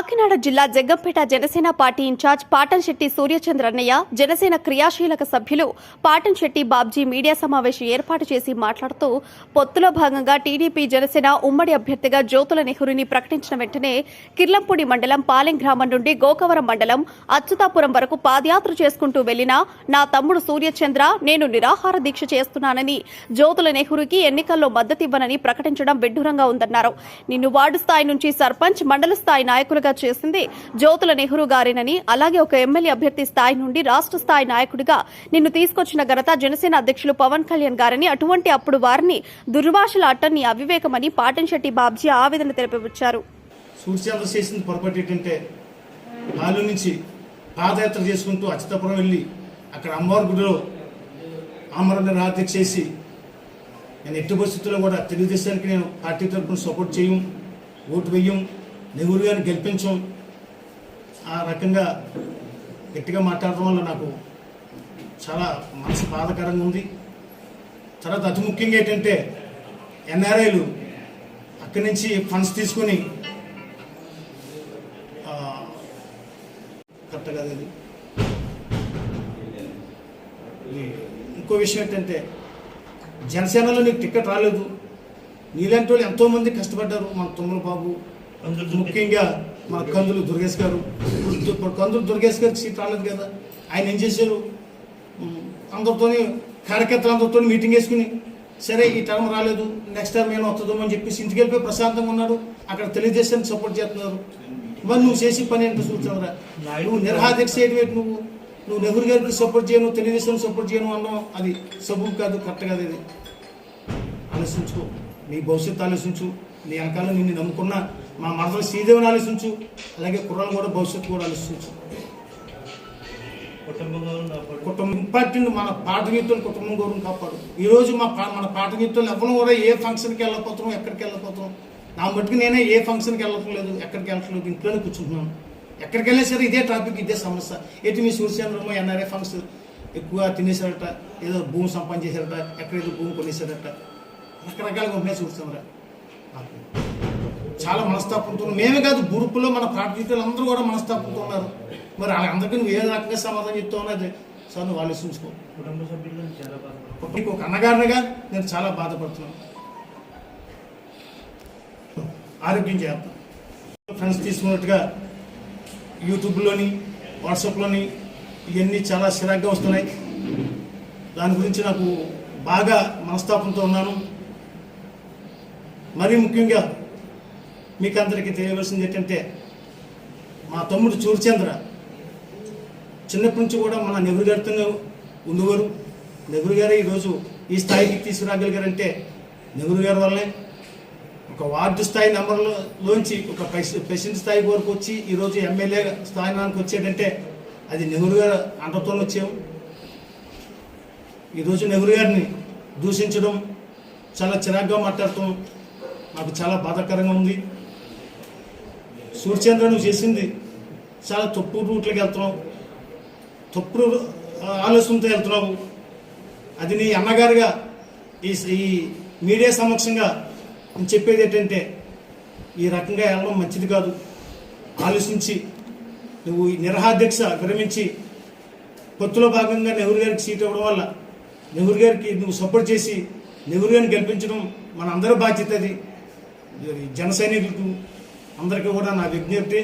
కాకినాడ జిల్లా Jaggampeta Janasena party incharge Patan Shetty సూర్యచంద్రన్నయ్య జనసేన క్రియాశీలక సభ్యులు పాటన్ శెట్టి బాబ్జీ మీడియా సమావేశం ఏర్పాటు చేసి మాట్లాడుతూ పొత్తులో భాగంగా టీడీపీ జనసేన ఉమ్మడి అభ్యర్థిగా జ్యోతుల నెహ్రూని ప్రకటించిన వెంటనే కిర్లంపూడి మండలం పాలెం గ్రామం నుండి గోకవరం మండలం అచ్యుతాపురం వరకు పాదయాత్ర చేసుకుంటూ వెళ్ళిన నా తమ్ముడు సూర్యచంద్ర నేను నిరాహార దీక్ష చేస్తున్నానని జ్యోతుల నెహ్రూకి ఎన్నికల్లో మద్దతివ్వనని ప్రకటించడం విడ్డూరంగా ఉందన్నారు. నిన్ను వార్డు స్థాయి నుంచి సర్పంచ్ మండల స్థాయి నాయకులుగా చేసింది. జ్యోతుల నెహ్రూ గారేనని అలాగే ఒక ఎమ్మెల్యే అభ్యర్థి స్థాయి నుండి రాష్ట్ర స్థాయి నాయకుడిగా నిన్ను తీసుకొచ్చిన ఘనత జనసేన అధ్యక్షులు పవన్ కళ్యాణ్ గారని అటువంటి అప్పుడు వారిని దుర్భాషల అట్టని అవివేకమని పాటంశెట్టి బాబ్జీ ఆవేదన తెలిపివచ్చారు సూర్యచంద్ర చేసిన పొరపాటు ఏంటంటే పాలు నుంచి పాదయాత్ర చేసుకుంటూ అచ్యుతాపురం వెళ్ళి అక్కడ అమ్మవారి గుడిలో ఆమరణ రాత్రి చేసి నేను ఎట్టి పరిస్థితుల్లో కూడా తెలుగుదేశానికి నేను పార్టీ తరఫున సపోర్ట్ చేయం ఓటు వేయం నెహ్రూ గారిని గెలిపించం ఆ రకంగా గట్టిగా మాట్లాడడం వల్ల నాకు చాలా మనసు బాధకరంగా ఉంది. తర్వాత అతి ముఖ్యంగా ఏంటంటే ఎన్ఆర్ఐలు అక్కడి నుంచి ఫండ్స్ తీసుకొని కరెక్ట్ కాదు అది. ఇంకో విషయం ఏంటంటే జనసేనలో నీకు టికెట్ రాలేదు. నీలాంటి వాళ్ళు ఎంతోమంది కష్టపడ్డారు మన తుమ్మల బాబు ముఖ్యంగా మా కందులు దుర్గేష్ గారు. ఇప్పుడు కందులు దుర్గేష్ గారికి సీట్ రాలేదు కదా. ఆయన ఏం చేశారు? ఉమ్, అందరితోని కార్యకర్తలు అందరితో మీటింగ్ వేసుకుని సరే ఈ టర్మ్ రాలేదు నెక్స్ట్ టర్మ్ ఏమో వస్తుందో అని చెప్పేసి ఇంటికి వెళ్ళిపోయి ప్రశాంతంగా ఉన్నాడు. అక్కడ తెలుగుదేశానికి సపోర్ట్ చేస్తున్నారు. మరి నువ్వు చేసి పని ఏంటో చూస్తున్నారా నువ్వు నిర్హాదీక్ష చేయడం నువ్వు నువ్వు నెహ్రూ గారికి సపోర్ట్ చేయను తెలుగుదేశం సపోర్ట్ చేయను అన్నాం అది సబు కాదు కరెక్ట్ కాదు ఇది. ఆలోచించుకో. నీ భవిష్యత్తు ఆలోచించు. నీ వెనకాల నిన్ను నమ్ముకున్న మా మనసులో శ్రీదేవిని ఆలోచించు అలాగే కుర్రాలు కూడా భవిష్యత్తు కూడా ఆలోచించు. కుటుంబం ఇంపార్టెంట్ మన పాట గీతాలు కుటుంబం గౌరవం కాపాడు. ఈ రోజు మా పా- మన పాట గీతాలు ఎవరు కూడా ఏ ఫంక్షన్కి వెళ్ళకపోతున్నాం ఎక్కడికి వెళ్ళకపోతున్నాం. నా మట్టుకు నేనే ఏ ఫంక్షన్కి వెళ్ళట్లేదు ఎక్కడికి వెళ్ళట్లేదు ఇంట్లోనే కూర్చుంటున్నాను. ఎక్కడికి వెళ్ళినా సరే ఇదే టాపిక్ ఇదే సమస్య. ఏంటి మీ సూర్యచంద్రమ్మ ఎన్ఆర్ఏ ఫంక్షన్ ఎక్కువ తినేశారట ఏదో భూమి సంపాదించేశారట ఎక్కడ ఏదో భూమి కొనేశారట. రకరకాలుగా ఉన్నాయి నాకు చాలా మనస్తాపంతో మేమే కాదు గ్రూపులో మన ప్రార్థితులు అందరూ కూడా మనస్తాపంతో ఉన్నారు. మరి వాళ్ళందరికీ నువ్వు ఏ రకంగా సమాధానం చెప్తావు అన్నది సార్ నువ్వు ఆలోచించుకో. కుటుంబ చాలా నీకు ఒక అన్నగారినిగా నేను చాలా బాధపడుతున్నాను. ఆరోగ్యం చేస్తాను. ఫ్రెండ్స్ తీసుకున్నట్టుగా యూట్యూబ్లోని వాట్సాప్లోని ఇవన్నీ చాలా చిరాగ్గా వస్తున్నాయి. దాని గురించి నాకు బాగా మనస్తాపంతో ఉన్నాను. మరీ ముఖ్యంగా మీకు అందరికీ తెలియవలసింది ఏంటంటే మా తమ్ముడు చూర్చంద్ర చిన్నప్పటి నుంచి కూడా మన నెహ్రూ గారితోనే ఉండేవారు. నెహ్రూ గారే ఈరోజు ఈ స్థాయికి తీసుకురాగలిగారంటే నెహ్రూ గారి వల్లే ఒక వార్డు స్థాయి నెంబర్లోంచి ఒక ప్రెసిడెంట్ స్థాయి వరకు వచ్చి ఈరోజు ఎమ్మెల్యే స్థానానికి వచ్చేటంటే అది నెహ్రూ గారు అండతో వచ్చాము ఈరోజు నెహ్రూ గారిని దూషించడం చాలా చిరాగ్గా మాట్లాడటం నాకు చాలా బాధాకరంగా ఉంది. సూర్యచంద్ర నువ్వు చేసింది చాలా తప్పు రూట్లోకి వెళ్తున్నావు. తప్పుడు ఆలోచనతో వెళ్తున్నావు. అది నీ అన్నగారుగా ఈ ఈ మీడియా సమక్షంగా నేను చెప్పేది ఏంటంటే ఈ రకంగా వెళ్ళడం మంచిది కాదు. ఆలోచించి నువ్వు ఈ నిరహాధ్యక్ష విరమించి పొత్తులో భాగంగా నెహ్రూ గారికి సీట్ ఇవ్వడం వల్ల నెహ్రూ గారికి నువ్వు సపోర్ట్ చేసి నెహ్రూ గారిని గెలిపించడం మన అందరి బాధ్యత అది. జన సైనికులకు అందరికీ కూడా నా విజ్ఞప్తి.